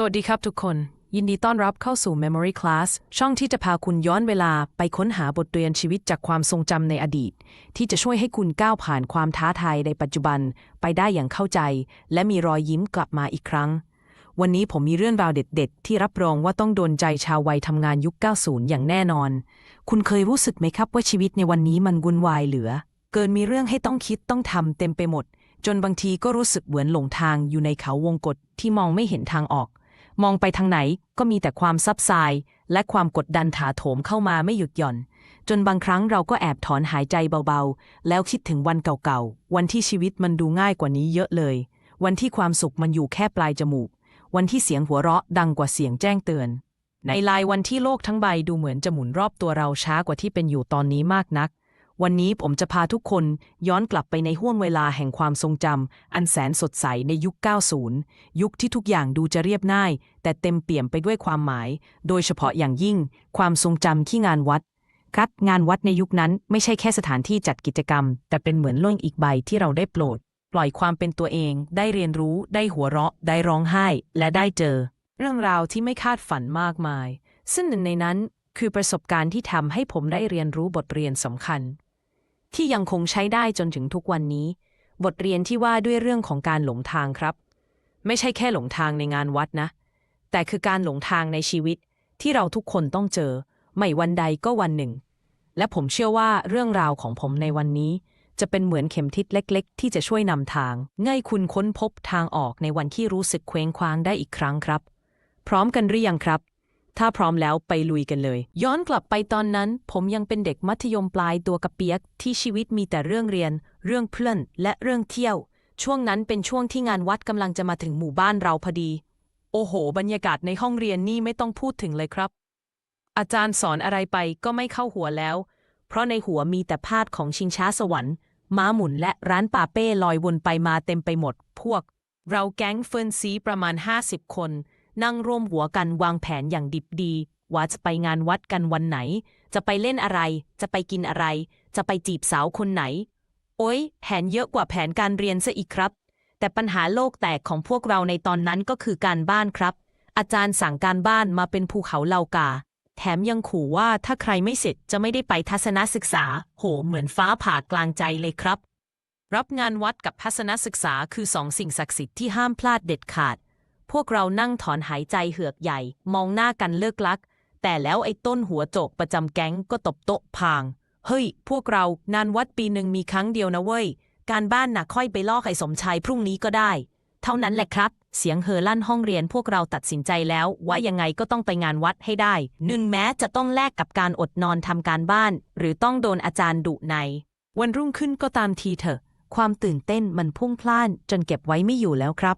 สวัสดีครับทุกคน ยินดีต้อนรับเข้าสู่ Memory Class ช่องที่จะพาคุณย้อนเวลาไปค้นหาบทเรียนชีวิตจากความทรงจำในอดีต ที่จะช่วยให้คุณก้าวผ่านความท้าทายในปัจจุบันไปได้อย่างเข้าใจ และมีรอยยิ้มกลับมาอีกครั้ง วันนี้ผมมีเรื่องราวเด็ด ๆ ที่รับรองว่าต้องโดนใจชาววัยทำงานยุค 90 อย่างแน่นอน คุณเคยรู้สึกไหมครับว่าชีวิตในวันนี้มันวุ่นวายเหลือ เกินมีเรื่องให้ต้องคิดต้องทำเต็มไปหมด จนบางทีก็รู้สึกเหมือนหลงทางอยู่ในเขาวงกฏที่มองไม่เห็นทางออก มองไปทางไหนก็มีแต่ความซับซ้ายและความกดดันถาโถมเข้ามาไม่หยุดหย่อน จนบางครั้งเราก็แอบถอนหายใจเบาๆ แล้วคิดถึงวันเก่าๆ วันที่ชีวิตมันดูง่ายกว่านี้เยอะเลย วันที่ความสุขมันอยู่แค่ปลายจมูก วันที่เสียงหัวเราะดังกว่าเสียงแจ้งเตือน ในลายวันที่โลกทั้งใบดูเหมือนจะหมุนรอบตัวเราช้ากว่าที่เป็นอยู่ตอนนี้มากนัก วันนี้ผมจะพาทุกคนย้อนกลับไปในห้วงเวลาแห่งความทรงจำอันแสนสดใสในยุค 90 ยุคที่ทุกอย่างดูจะเรียบง่าย แต่เต็มเปี่ยมไปด้วยความหมาย โดยเฉพาะอย่างยิ่ง ความทรงจำที่งานวัด ครับงานวัดในยุคนั้นไม่ใช่แค่สถานที่จัดกิจกรรม แต่เป็นเหมือนล่งอีกใบที่เราได้โปรด ปล่อยความเป็นตัวเอง ได้เรียนรู้ ได้หัวเราะ ได้ร้องไห้ และได้เจอ เรื่องราวที่ไม่คาดฝันมากมาย ซึ่งหนึ่งในนั้นคือประสบการณ์ที่ทำให้ผมได้เรียนรู้บทเรียนสำคัญ ที่ยังคงใช้ได้จนถึงทุกวันนี้ บทเรียนที่ว่าด้วยเรื่องของการหลงทางครับ ไม่ใช่แค่หลงทางในงานวัดนะ แต่คือการหลงทางในชีวิตที่เราทุกคนต้องเจอ ไม่วันใดก็วันหนึ่ง และผมเชื่อว่าเรื่องราวของผมในวันนี้ จะเป็นเหมือนเข็มทิศเล็ก ๆ ที่จะช่วยนำทาง ง่ายคุณค้นพบทางออกในวันที่รู้สึกเคว้งคว้างได้อีกครั้งครับ พร้อมกันหรือยังครับ ถ้าพร้อมแล้วไปลุยกันเลย ย้อนกลับไปตอนนั้น ผมยังเป็นเด็กมัธยมปลายตัวกระเปียก ที่ชีวิตมีแต่เรื่องเรียน เรื่องเพื่อนและเรื่องเที่ยว ช่วงนั้นเป็นช่วงที่งานวัดกำลังจะมาถึงหมู่บ้านเราพอดี โอ้โห บรรยากาศในห้องเรียนนี่ไม่ต้องพูดถึงเลยครับ อาจารย์สอนอะไรไปก็ไม่เข้าหัวแล้ว เพราะในหัวมีแต่ภาพของชิงช้าสวรรค์ม้าหมุนและร้านป่าเป้ลอยวนไปมาเต็มไปหมด พวก เราแก๊งเฟิร์นซีประมาณ 50 คน นั่งร่วมหัวกันวางแผนอย่างดิบดี ว่าจะไปงานวัดกันวันไหน จะไปเล่นอะไร จะไปกินอะไร จะไปจีบสาวคนไหน โอ้ยแผนเยอะกว่าแผนการเรียนซะอีกครับ แต่ปัญหาโลกแตกของพวกเราในตอนนั้นก็คือการบ้านครับ อาจารย์สั่งการบ้านมาเป็นภูเขาเหล่ากา แถมยังขู่ว่าถ้าใครไม่เสร็จจะไม่ได้ไปทัศนศึกษา โห เหมือนฟ้าผ่ากลางใจเลยครับรับงานวัดกับทัศนศึกษาคือสองสิ่งศักดิ์สิทธิ์ที่ห้ามพลาดเด็ดขาด พวกเรานั่งถอนหายใจเหือกใหญ่ มองหน้ากันเลิกลัก แต่แล้วไอ้ต้นหัวโจกประจำแก๊งก็ตบโต๊ะพาง เฮ้ย พวกเรางานวัดปีหนึ่งมีครั้งเดียวนะเว้ย การบ้านหน่ะค่อยไปลอกไอ้สมชายพรุ่งนี้ก็ได้ เท่านั้นแหละครับ เสียงเฮอลั่นห้องเรียนพวกเราตัดสินใจแล้ว ว่ายังไงก็ต้องไปงานวัดให้ได้หนึ่งแม้จะต้องแลกกับการอดนอนทำการบ้าน หรือต้องโดนอาจารย์ดุใน วันรุ่งขึ้นก็ตามทีเถอะ ความตื่นเต้นมันพุ่งพล่านจนเก็บไว้ไม่อยู่แล้วครับ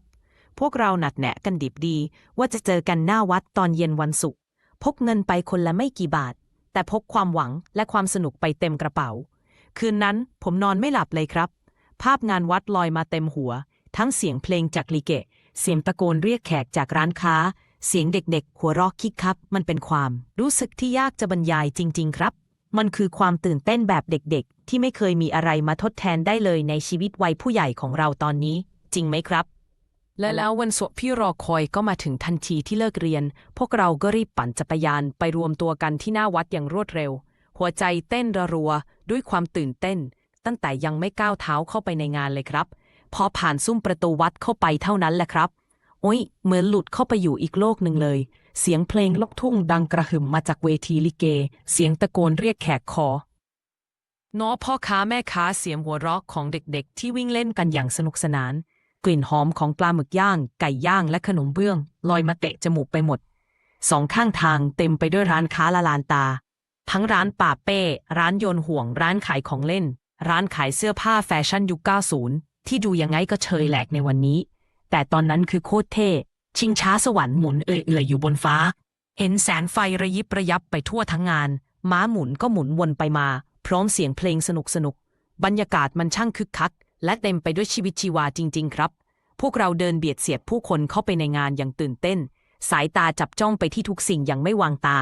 พวกเราหนัดแหนะกันดิบดี ว่าจะเจอกันหน้าวัดตอนเย็นวันศุกร์พกเงินไปคนละไม่กี่บาท แต่พกความหวังและความสนุกไปเต็มกระเป๋า คืนนั้นผมนอนไม่หลับเลยครับ ภาพงานวัดลอยมาเต็มหัว ทั้งเสียงเพลงจากลิเก เสียงตะโกนเรียกแขกจากร้านค้า เสียงเด็กๆ หัวเราะคิกคักมันเป็นความรู้สึกที่ยากจะบรรยายจริง ๆ ครับ มันคือความตื่นเต้นแบบเด็กๆ ที่ไม่เคยมีอะไรมาทดแทนได้เลยในชีวิตวัยผู้ใหญ่ของเราตอนนี้ จริงไหมครับ และแล้ววันสวดที่รอคอยก็มาถึงทันทีที่เลิกเรียน พวกเราก็รีบปั่นจักรยานไปรวมตัวกันที่หน้าวัดอย่างรวดเร็ว หัวใจเต้นระรัว ด้วยความตื่นเต้น ตั้งแต่ยังไม่ก้าวเท้าเข้าไปในงานเลยครับ พอผ่านซุ้มประตูวัดเข้าไปเท่านั้นแหละครับ โอ้ย เหมือนหลุดเข้าไปอยู่อีกโลกหนึ่งเลย เสียงเพลงลูกทุ่งดังกระหึ่มมาจากเวทีลิเก เสียงตะโกนเรียกแขกคอน้อพ่อค้าแม่ค้าเสียงหัวเราะของเด็กๆ ที่วิ่งเล่นกันอย่างสนุกสนาน กลิ่นหอมของปลาหมึกย่าง ไก่ย่างและขนมเบื้อง ลอยมาเตะจมูกไปหมด สองข้างทางเต็มไปด้วยร้านค้าละลานตา ทั้งร้านป่าเป้ ร้านโยนห่วง ร้านขายของเล่น ร้านขายเสื้อผ้าแฟชั่นยุค 90 ที่ดูยังไงก็เชยแหลกในวันนี้ แต่ตอนนั้นคือโคตรเท่ ชิงช้าสวรรค์หมุนเอื่อยๆอยู่บนฟ้า เห็นแสงไฟระยิบระยับไปทั่วทั้งงาน ม้าหมุนก็หมุนวนไปมา พร้อมเสียงเพลงสนุกสนุกๆบรรยากาศมันช่างคึกคัก และเต็มไปด้วยชีวิตชีวาจริง ๆ ครับ พวกเราเดินเบียดเสียดผู้คนเข้าไปในงานอย่างตื่นเต้น สายตาจับจ้องไปที่ทุกสิ่งอย่างไม่วางตา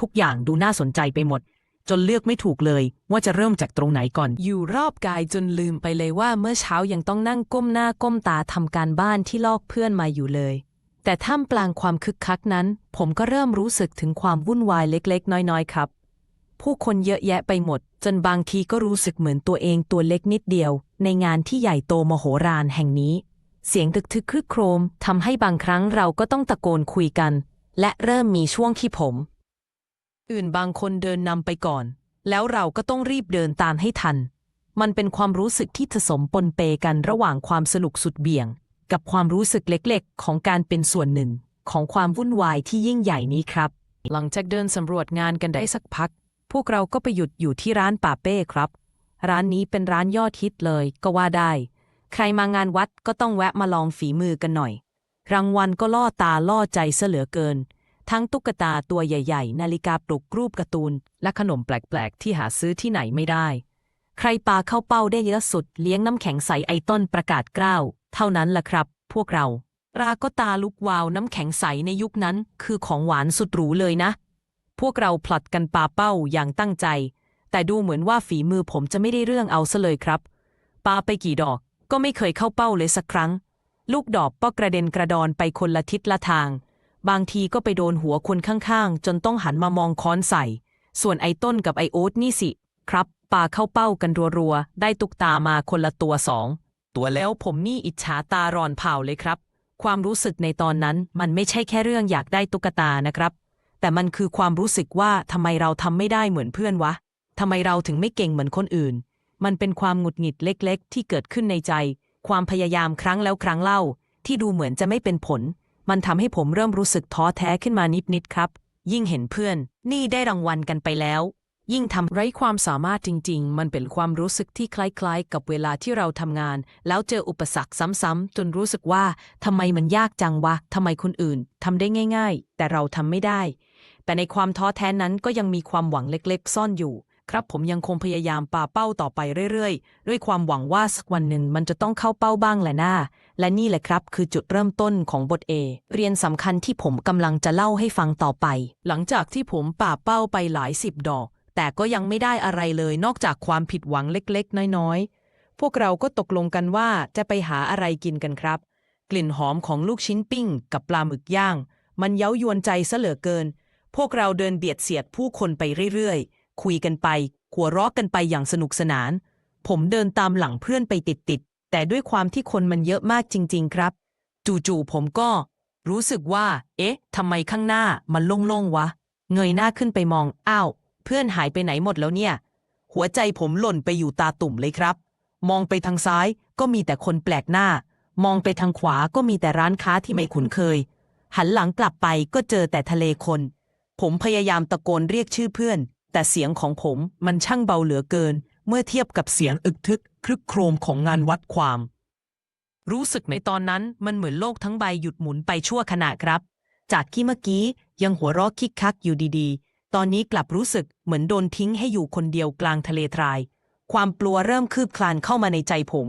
ทุกอย่างดูน่าสนใจไปหมด จนเลือกไม่ถูกเลย ว่าจะเริ่มจากตรงไหนก่อน อยู่รอบกายจนลืมไปเลยว่าเมื่อเช้ายังต้องนั่งก้มหน้าก้มตาทำการบ้านที่ลอกเพื่อนมาอยู่เลย แต่ท่ามกลางความคึกคักนั้น ผมก็เริ่มรู้สึกถึงความวุ่นวายเล็ก ๆ น้อย ๆ ครับ ผู้คนเยอะแยะไปหมด จนบางทีก็รู้สึกเหมือนตัวเองตัวเล็กนิดเดียว ในงานที่ใหญ่โตมโหฬารแห่งนี้ เสียงตึกทึกครึกโครมทำให้บางครั้งเราก็ต้องตะโกนคุยกัน และเริ่มมีช่วงที่ผม อื่นบางคนเดินนำไปก่อน แล้วเราก็ต้องรีบเดินตามให้ทัน มันเป็นความรู้สึกที่ผสมปนเปกันระหว่างความสนุกสุดเบี่ยง กับความรู้สึกเล็กๆ ของการเป็นส่วนหนึ่ง ของความวุ่นวายที่ยิ่งใหญ่นี้ครับ หลังจากเดินสำรวจงานกันได้สักพัก พวกเราก็ไปหยุดอยู่ที่ร้านป่าเป้ครับ ร้านนี้เป็นร้านยอดฮิตเลยก็ว่าได้ ใครมางานวัดก็ต้องแวะมาลองฝีมือกันหน่อย รางวัลก็ล่อตาล่อใจเสเหลือเกิน ทั้งตุ๊กตาตัวใหญ่ ๆ นาฬิกาปลุกรูปการ์ตูน และขนมแปลกๆ ที่หาซื้อที่ไหนไม่ได้ ใครปาเข้าเป้าได้เยอะสุดเลี้ยงน้ำแข็งใสไอต้นประกาศกล้าว เท่านั้นล่ะครับ พวกเราราก็ตาลุกวาวน้ำแข็งใสในยุคนั้น คือของหวานสุดหรูเลยนะ พวกเราผลัดกันปาเป้าอย่างตั้งใจ แต่ดูเหมือนว่าฝีมือผมจะไม่ได้เรื่องเอาซะเลยครับ ปาไปกี่ดอกก็ไม่เคยเข้าเป้าเลยสักครั้ง ลูกดอกก็กระเด็นกระดอนไปคนละทิศละทาง บางทีก็ไปโดนหัวคนข้างๆ จนต้องหันมามองค้อนใส่ ส่วนไอ้ต้นกับไอโอ๊ตนี่สิ ครับปาเข้าเป้ากันรัวๆ ได้ตุกตามาคนละตัวสองตัวแล้วผมนี่อิจฉาตาร้อนเผาเลยครับ ความรู้สึกในตอนนั้นมันไม่ใช่แค่เรื่องอยากได้ตุ๊กตานะครับ แต่มันคือความรู้สึกว่าทำไมเราทำไม่ได้เหมือนเพื่อนวะ ทำไมเราถึงไม่เก่งเหมือนคนอื่น มันเป็นความหงุดหงิดเล็กๆ ที่เกิดขึ้นในใจ ความพยายามครั้งแล้วครั้งเล่า ที่ดูเหมือนจะไม่เป็นผล มันทำให้ผมเริ่มรู้สึกท้อแท้ขึ้นมานิดๆครับ ยิ่งเห็นเพื่อน นี่ได้รางวัลกันไปแล้ว ยิ่งทำไร้ความสามารถจริง ๆ มันเป็นความรู้สึกที่คล้ายๆ กับเวลาที่เราทำงาน แล้วเจออุปสรรคซ้ำๆจนรู้สึกว่าทำไมมันยากจังวะทำไมคนอื่นทำได้ง่าย ๆ แต่เราทำไม่ได้ แต่ในความท้อแท้นั้นก็ยังมีความหวังเล็ก ๆ ซ่อนอยู่ ครับผมยังคงพยายามป่าเป้าต่อไปเรื่อยๆ ด้วยความหวังว่าสักวันหนึ่งมันจะต้องเข้าเป้าบ้างแหละหน้า และนี่แหละครับคือจุดเริ่มต้นของบทเอเรียนสำคัญที่ผมกำลังจะเล่าให้ฟังต่อไป หลังจากที่ผมป่าเป้าไปหลายสิบดอก แต่ก็ยังไม่ได้อะไรเลยนอกจากความผิดหวังเล็กๆ น้อยๆ พวกเราก็ตกลงกันว่าจะไปหาอะไรกินกันครับ กลิ่นหอมของลูกชิ้นปิ้ง กับปลาหมึกย่าง มันเย้ายวนใจซะเหลือเกิน พวกเราเดินเบียดเสียดผู้คนไปเรื่อยๆ คุยกันไปหัวเราะกันไปอย่างสนุกสนาน ผมเดินตามหลังเพื่อนไปติดๆ แต่ด้วยความที่คนมันเยอะมากจริง ๆ ครับ จู่ๆผมก็ รู้สึกว่า เอ๊ะทำไมข้างหน้ามันโล่งๆวะ เงยหน้าขึ้นไปมอง อ้าว เพื่อนหายไปไหนหมดแล้วเนี่ย หัวใจผมหล่นไปอยู่ตาตุ่มเลยครับ มองไปทางซ้ายก็มีแต่คนแปลกหน้า มองไปทางขวาก็มีแต่ร้านค้าที่ไม่คุ้นเคย หันหลังกลับไปก็เจอแต่ทะเลคน ผมพยายามตะโกนเรียกชื่อเพื่อน แต่เสียงของผมมันช่างเบาเหลือเกิน เมื่อเทียบกับเสียงอึกทึกครึกโครมของงานวัดความ รู้สึกในตอนนั้นมันเหมือนโลกทั้งใบหยุดหมุนไปชั่วขณะครับ จากที่เมื่อกี้ยังหัวเราะคิกคักอยู่ดีๆ ตอนนี้กลับรู้สึกเหมือนโดนทิ้งให้อยู่คนเดียวกลางทะเลทราย ความกลัวเริ่มคืบคลานเข้ามาในใจผม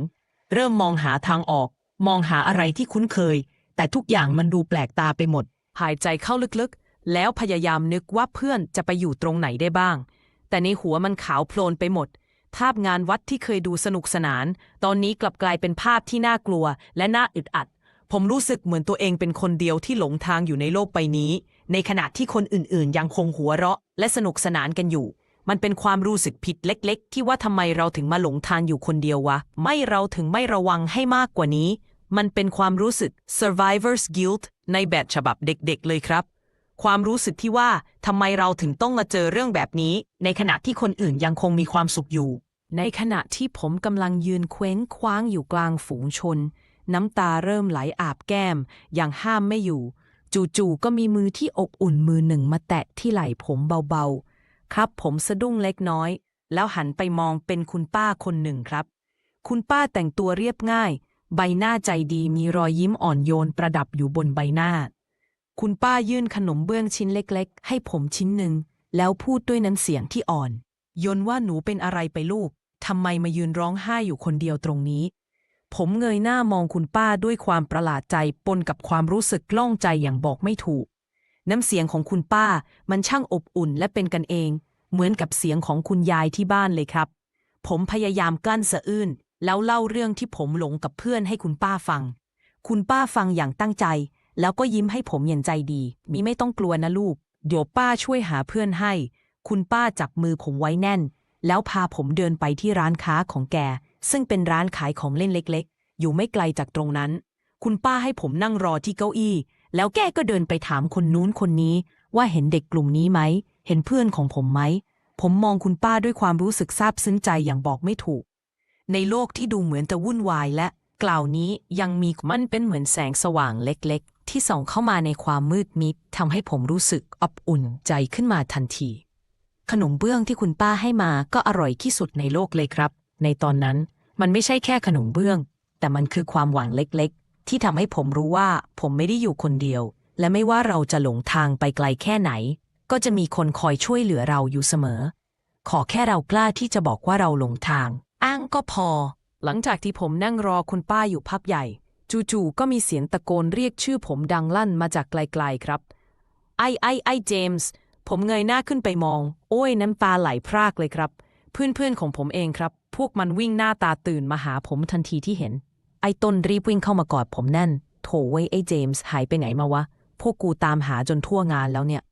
เริ่มมองหาทางออก มองหาอะไรที่คุ้นเคย แต่ทุกอย่างมันดูแปลกตาไปหมด หายใจเข้าลึกๆ แล้วพยายามนึกว่าเพื่อนจะไปอยู่ตรงไหนได้บ้าง แต่ในหัวมันขาวโพลนไปหมด ภาพงานวัดที่เคยดูสนุกสนาน ตอนนี้กลับกลายเป็นภาพที่น่ากลัวและน่าอึดอัด ผมรู้สึกเหมือนตัวเองเป็นคนเดียวที่หลงทางอยู่ในโลกใบนี้ ในขณะที่คนอื่นๆ ยังคงหัวเราะ และสนุกสนานกันอยู่ มันเป็นความรู้สึกผิดเล็ก ๆ ที่ว่าทำไมเราถึงมาหลงทางอยู่คนเดียววะ ไม่เราถึงไม่ระวังให้มากกว่านี้ มันเป็นความรู้สึก survivor's guilt ในแบบฉบับเด็ก ๆ เลยครับ ความรู้สึกที่ว่าทำไมเราถึงต้องมาเจอเรื่องแบบนี้ ในขณะที่คนอื่นยังคงมีความสุขอยู่ ในขณะที่ผมกำลังยืนเคว้งคว้างอยู่กลางฝูงชน น้ำตาเริ่มไหลอาบแก้ม อย่างห้ามไม่อยู่ จู่ๆก็มีมือที่อบอุ่นมือหนึ่งมาแตะที่ไหล่ผมเบาๆ ครับผมสะดุ้งเล็กน้อย แล้วหันไปมองเป็นคุณป้าคนหนึ่งครับ คุณป้าแต่งตัวเรียบง่าย ใบหน้าใจดีมีรอยยิ้มอ่อนโยนประดับอยู่บนใบหน้า คุณป้ายื่นขนมเบื้องชิ้นเล็กๆ ให้ผมชิ้นหนึ่ง แล้วพูดด้วยน้ำเสียงที่อ่อน ยนว่าหนูเป็นอะไรไปลูกทำไมมายืนร้องไห้อยู่คนเดียวตรงนี้ ผมเงยหน้ามองคุณป้าด้วยความประหลาดใจปนกับความรู้สึกกล้องใจอย่างบอกไม่ถูก น้ำเสียงของคุณป้ามันช่างอบอุ่นและเป็นกันเอง เหมือนกับเสียงของคุณยายที่บ้านเลยครับ ผมพยายามกลั้นสะอื้นแล้วเล่าเรื่องที่ผมหลงกับเพื่อนให้คุณป้าฟัง คุณป้าฟังอย่างตั้งใจ แล้วก็ยิ้มให้ผมอย่างใจดี มีไม่ต้องกลัวนะลูก เดี๋ยวป้าช่วยหาเพื่อนให้ คุณป้าจับมือผมไว้แน่น แล้วพาผมเดินไปที่ร้านค้าของแก ซึ่งเป็นร้านขายของเล่นเล็กๆ อยู่ไม่ไกลจากตรงนั้น คุณป้าให้ผมนั่งรอที่เก้าอี้ แล้วแกก็เดินไปถามคนนู้นคนนี้ ว่าเห็นเด็กกลุ่มนี้ไหม เห็นเพื่อนของผมไหม ผมมองคุณป้าด้วยความรู้สึกซาบซึ้งใจอย่างบอกไม่ถูก ในโลกที่ดูเหมือนจะวุ่นวายและ กล่าวนี้ยังมีมันเป็นเหมือนแสงสว่างเล็กๆ ที่ส่องเข้ามาในความมืดมิดทำให้ผมรู้สึกอบอุ่นใจขึ้นมาทันที ขนมเบื้องที่คุณป้าให้มาก็อร่อยที่สุดในโลกเลยครับ ในตอนนั้นมันไม่ใช่แค่ขนมเบื้อง แต่มันคือความหวังเล็กๆ ที่ทำให้ผมรู้ว่าผมไม่ได้อยู่คนเดียว และไม่ว่าเราจะหลงทางไปไกลแค่ไหน ก็จะมีคนคอยช่วยเหลือเราอยู่เสมอ ขอแค่เรากล้าที่จะบอกว่าเราหลงทาง อ้างก็พอ หลังจากที่ผมนั่งรอคุณป้าอยู่พักใหญ่ จู่ๆก็มีเสียงตะโกนเรียกชื่อผมดังลั่นมาจากไกลๆครับ ไอ้ไอ้ไอ้เจมส์ผมเงยหน้าขึ้นไปมอง โอ้ยน้ำตาไหลพรากเลยครับ เพื่อนๆของผมเองครับ พวกมันวิ่งหน้าตาตื่นมาหาผมทันทีที่เห็น ไอ้ต้นรีบวิ่งเข้ามากอดผมแน่น โถเว้ยไอ้เจมส์หายไปไหนมาวะ พวกกูตามหาจนทั่วงานแล้วเนี่ย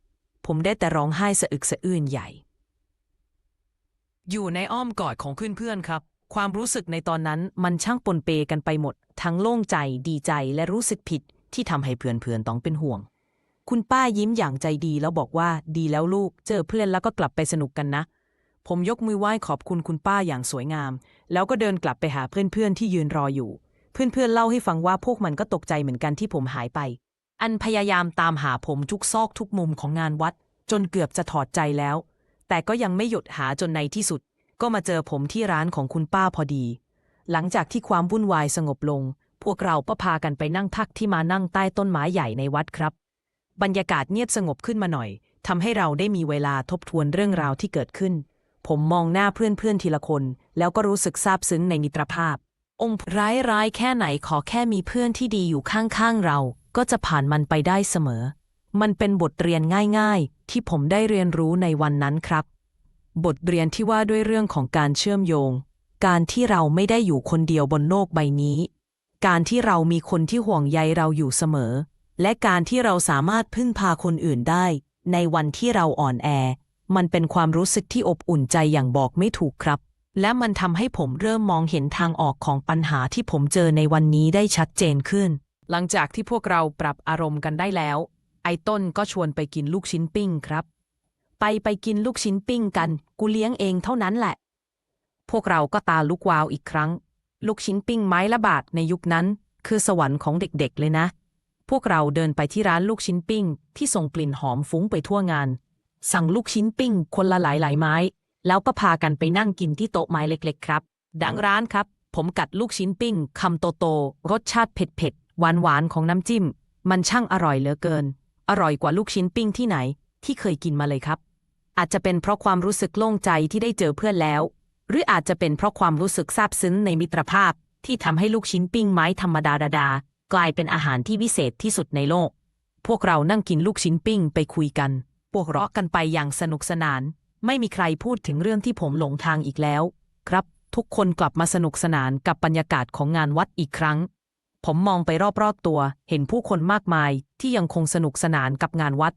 ผมได้แต่ร้องไห้สะอึกสะอื้นใหญ่ อยู่ในอ้อมกอดของเพื่อนๆครับ ความรู้สึกในตอนนั้นมันช่างปนเปกันไปหมด ทั้งโล่งใจดีใจและรู้สึกผิดที่ทำให้เพื่อนๆต้องเป็นห่วง คุณป้ายิ้มอย่างใจดีแล้วบอกว่าดีแล้วลูก เจอเพื่อนแล้วก็กลับไปสนุกกันนะ ผมยกมือไหว้ขอบคุณคุณป้าอย่างสวยงาม แล้วก็เดินกลับไปหาเพื่อนๆที่ยืนรออยู่ เพื่อนๆเล่าให้ฟังว่าพวกมันก็ตกใจเหมือนกันที่ผมหายไป อันพยายามตามหาผมทุกซอกทุกมุมของงานวัด จนเกือบจะถอดใจแล้ว แต่ก็ยังไม่หยุดหาจนในที่สุด ก็มาเจอผมที่ร้านของคุณป้าพอดี หลังจากที่ความวุ่นวายสงบลง พวกเราก็พากันไปนั่งพักที่มานั่งใต้ต้นไม้ใหญ่ในวัดครับ บรรยากาศเงียบสงบขึ้นมาหน่อยทำให้เราได้มีเวลาทบทวนเรื่องราวที่เกิดขึ้น ผมมองหน้าเพื่อนๆทีละคน แล้วก็รู้สึกซาบซึ้งในมิตรภาพ องค์ร้ายร้ายๆแค่ไหนขอแค่มีเพื่อนที่ดีอยู่ข้างๆเรา ก็จะผ่านมันไปได้เสมอ มันเป็นบทเรียนง่าย ๆ ที่ผมได้เรียนรู้ในวันนั้นครับ บทเรียนที่ว่าด้วยเรื่องของการเชื่อมโยง การที่เราไม่ได้อยู่คนเดียวบนโลกใบนี้ การที่เรามีคนที่ห่วงใยเราอยู่เสมอ และการที่เราสามารถพึ่งพาคนอื่นได้ ในวันที่เราอ่อนแอ มันเป็นความรู้สึกที่อบอุ่นใจอย่างบอกไม่ถูกครับ และมันทำให้ผมเริ่มมองเห็นทางออกของปัญหาที่ผมเจอในวันนี้ได้ชัดเจนขึ้น หลังจากที่พวกเราปรับอารมณ์กันได้แล้ว ไอ้ต้นก็ชวนไปกินลูกชิ้นปิ้งครับ ไปไปกินลูกชิ้นปิ้งกัน กูเลี้ยงเองเท่านั้นแหละ พวกเราก็ตาลุกวาวอีกครั้ง ลูกชิ้นปิ้งไม้ละบาทในยุคนั้น คือสวรรค์ของเด็กๆเลยนะ พวกเราเดินไปที่ร้านลูกชิ้นปิ้ง ที่ส่งกลิ่นหอมฟุ้งไปทั่วงาน สั่งลูกชิ้นปิ้ง คนละหลายๆไม้ แล้วก็พากันไปนั่งกินที่โต๊ะไม้เล็ก ๆ ครับ ดังร้านครับ ผมกัดลูกชิ้นปิ้งคำโตๆรสชาติเผ็ดๆหวานๆของน้ำจิ้ม มันช่างอร่อยเหลือเกิน อร่อยกว่าลูกชิ้นปิ้งที่ไหน ที่เคยกินมาเลยครับ อาจจะเป็นเพราะความรู้สึกโล่งใจที่ได้เจอเพื่อนแล้ว หรืออาจจะเป็นเพราะความรู้สึกซาบซึ้งในมิตรภาพ ที่ทำให้ลูกชิ้นปิ้งไม้ธรรมดาดาๆกลายเป็นอาหารที่วิเศษที่สุดในโลก พวกเรานั่งกินลูกชิ้นปิ้งไปคุยกัน พวกเราะกันไปอย่างสนุกสนาน ไม่มีใครพูดถึงเรื่องที่ผมหลงทางอีกแล้ว ครับ ทุกคนกลับมาสนุกสนานกับบรรยากาศของงานวัดอีกครั้ง ผมมองไปรอบๆตัว เห็นผู้คนมากมายที่ยังคงสนุกสนานกับงานวัด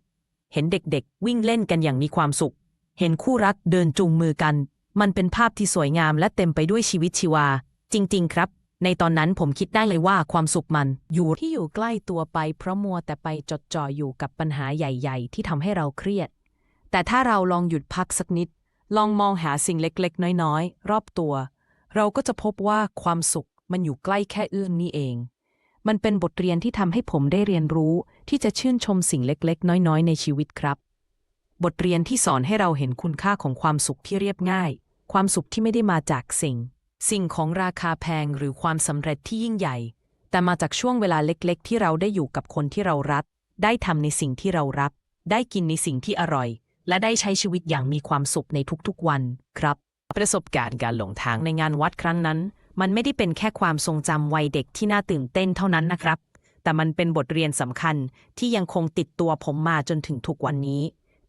เห็นเด็กๆ วิ่งเล่นกันอย่างมีความสุข เห็นคู่รักเดินจูงมือกัน มันเป็นภาพที่สวยงามและเต็มไปด้วยชีวิตชีวา จริง ๆ ครับ ในตอนนั้นผมคิดได้เลยว่าความสุขมันอยู่ที่อยู่ใกล้ตัวไป เพราะมัวแต่ไปจดจ่ออยู่กับปัญหาใหญ่ ๆ ที่ทำให้เราเครียด แต่ถ้าเราลองหยุดพักสักนิด ลองมองหาสิ่งเล็กๆ น้อยๆ รอบตัว เราก็จะพบว่าความสุขมันอยู่ใกล้แค่เอื้อมนี่เอง มันเป็นบทเรียนที่ทำให้ผมได้เรียนรู้ ที่จะชื่นชมสิ่งเล็กๆ น้อยๆ ในชีวิตครับ บทเรียนที่สอนให้เราเห็นคุณค่าของความสุขที่เรียบง่าย ความสุขที่ไม่ได้มาจากสิ่ง สิ่งของราคาแพงหรือความสำเร็จที่ยิ่งใหญ่ แต่มาจากช่วงเวลาเล็กๆ ที่เราได้อยู่กับคนที่เรารัก ได้ทำในสิ่งที่เรารัก ได้กินในสิ่งที่อร่อย และได้ใช้ชีวิตอย่างมีความสุขในทุกๆ วันครับ ประสบการณ์การหลงทางในงานวัดครั้งนั้น มันไม่ได้เป็นแค่ความทรงจำวัยเด็กที่น่าตื่นเต้นเท่านั้นนะครับ แต่มันเป็นบทเรียนสำคัญที่ยังคงติดตัวผมมาจนถึงทุกวันนี้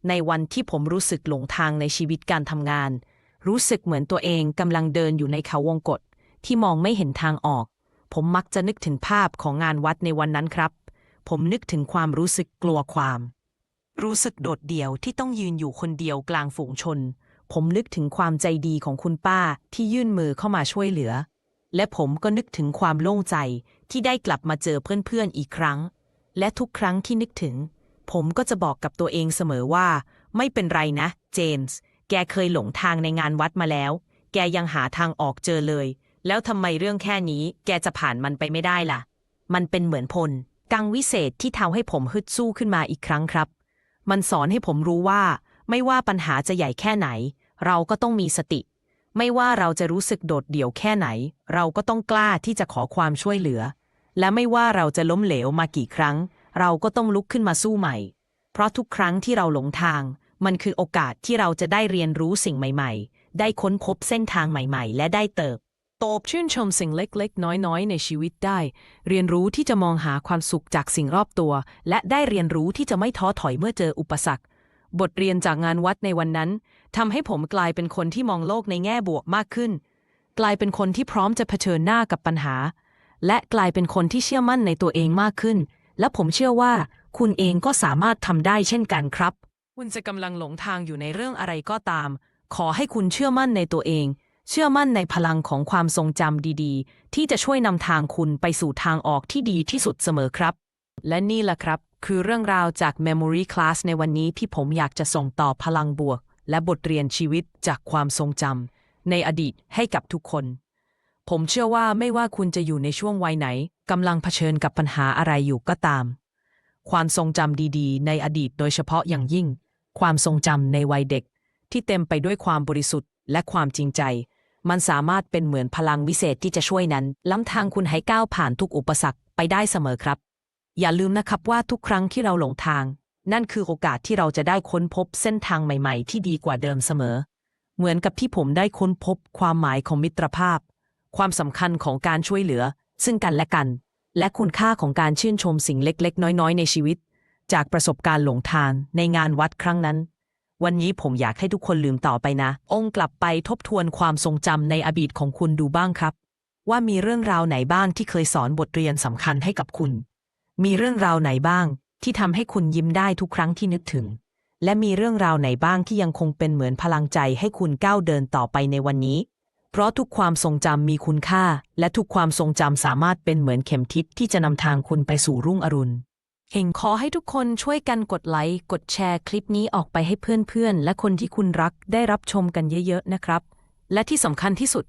ในวันที่ผมรู้สึกหลงทางในชีวิตการทำงาน รู้สึกเหมือนตัวเองกำลังเดินอยู่ในเขาวงกฏที่มองไม่เห็นทางออก ผมมักจะนึกถึงภาพของงานวัดในวันนั้นครับ ผมนึกถึงความรู้สึกกลัวความ รู้สึกโดดเดี่ยวที่ต้องยืนอยู่คนเดียวกลางฝูงชนผมนึกถึงความใจดีของคุณป้าที่ยื่นมือเข้ามาช่วยเหลือ และผมก็นึกถึงความโล่งใจที่ได้กลับมาเจอเพื่อนๆอีกครั้ง และทุกครั้งที่นึกถึง ผมก็จะบอกกับตัวเองเสมอว่า ไม่เป็นไรนะ เจนส์ แกเคยหลงทางในงานวัดมาแล้ว แกยังหาทางออกเจอเลย แล้วทำไมเรื่องแค่นี้ แกจะผ่านมันไปไม่ได้ล่ะ มันเป็นเหมือนพล กังวิเศษที่ทำให้ผมฮึดสู้ขึ้นมาอีกครั้งครับ มันสอนให้ผมรู้ว่า ไม่ว่าปัญหาจะใหญ่แค่ไหน เราก็ต้องมีสติ ไม่ว่าเราจะรู้สึกโดดเดี่ยวแค่ไหน เราก็ต้องกล้าที่จะขอความช่วยเหลือ และไม่ว่าเราจะล้มเหลวมากี่ครั้ง เราก็ต้องลุกขึ้นมาสู้ใหม่ เพราะทุกครั้งที่เราหลงทาง มันคือโอกาสที่เราจะได้เรียนรู้สิ่งใหม่ ๆ ได้ค้นพบเส้นทางใหม่ๆ และได้เติบโตชื่นชมสิ่งเล็กๆ น้อยๆ ในชีวิตได้ เรียนรู้ที่จะมองหาความสุขจากสิ่งรอบตัว และได้เรียนรู้ที่จะไม่ท้อถอยเมื่อเจออุปสรรค บทเรียนจากงานวัดในวันนั้นทำให้ผมกลายเป็นคนที่มองโลกในแง่บวกมากขึ้น กลายเป็นคนที่พร้อมจะเผชิญหน้ากับปัญหา และกลายเป็นคนที่เชื่อมั่นในตัวเองมากขึ้น และผมเชื่อว่าคุณเองก็สามารถทำได้เช่นกันครับ คุณจะกำลังหลงทางอยู่ในเรื่องอะไรก็ตาม ขอให้คุณเชื่อมั่นในตัวเอง เชื่อมั่นในพลังของความทรงจำดีๆ ที่จะช่วยนำทางคุณไปสู่ทางออกที่ดีที่สุดเสมอครับ และนี่แหละครับ คือเรื่องราวจาก Memory Class ในวันนี้ที่ผมอยากจะส่งต่อพลังบวก และบทเรียนชีวิตจากความทรงจำในอดีตให้กับทุกคน ผมเชื่อว่าไม่ว่าคุณจะอยู่ในช่วงวัยไหนกำลังเผชิญกับปัญหาอะไรอยู่ก็ตาม ความทรงจำดีๆ ในอดีตโดยเฉพาะอย่างยิ่ง ความทรงจำในวัยเด็ก ที่เต็มไปด้วยความบริสุทธิ์ และความจริงใจ มันสามารถเป็นเหมือนพลังวิเศษที่จะช่วยนั้นล้ำทางคุณให้ก้าวผ่านทุกอุปสรรคไปได้เสมอครับ อย่าลืมนะครับว่าทุกครั้งที่เราหลงทาง นั่นคือโอกาสที่เราจะได้ค้นพบเส้นทางใหม่ ๆ ที่ดีกว่าเดิมเสมอ เหมือนกับที่ผมได้ค้นพบความหมายของมิตรภาพ ความสำคัญของการช่วยเหลือ ซึ่งกันและกัน และคุณค่าของการชื่นชมสิ่งเล็ก ๆ น้อย ๆ ในชีวิต จากประสบการณ์หลงทางในงานวัดครั้งนั้น วันนี้ผมอยากให้ทุกคนลืมต่อไปนะ องค์กลับไปทบทวนความทรงจำในอดีตของคุณดูบ้างครับ ว่ามีเรื่องราวไหนบ้างที่เคยสอนบทเรียนสำคัญให้กับคุณ มีเรื่องราวไหนบ้าง ที่ทำให้คุณยิ้มได้ทุกครั้งที่นึกถึง และมีเรื่องราวไหนบ้างที่ยังคงเป็นเหมือนพลังใจให้คุณก้าวเดินต่อไปในวันนี้ เพราะทุกความทรงจำมีคุณค่า และทุกความทรงจำสามารถเป็นเหมือนเข็มทิศที่จะนำทางคุณไปสู่รุ่งอรุณเห่งขอให้ทุกคนช่วยกันกดไลค์กดแชร์คลิปนี้ออกไปให้เพื่อนๆ และคนที่คุณรักได้รับชมกันเยอะๆ นะครับ และที่สำคัญที่สุด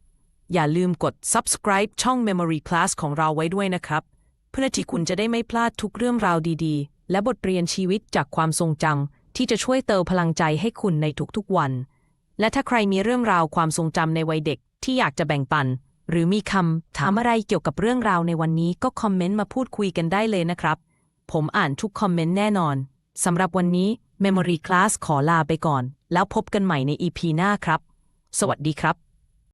อย่าลืมกด subscribe ช่อง Memory Class ของเราไว้ด้วยนะครับ เพื่อที่คุณจะได้ไม่พลาดทุกเรื่องราวดีๆ และบทเรียนชีวิตจากความทรงจำที่จะช่วยเติมพลังใจให้คุณในทุกๆวัน และถ้าใครมีเรื่องราวความทรงจำในวัยเด็กที่อยากจะแบ่งปัน หรือมีคำถามอะไรเกี่ยวกับเรื่องราวในวันนี้ก็คอมเมนต์มาพูดคุยกันได้เลยนะครับ ผมอ่านทุกคอมเมนต์แน่นอนสำหรับวันนี้ Memory Class ขอลาไปก่อน แล้วพบกันใหม่ใน EP หน้าครับ สวัสดีครับ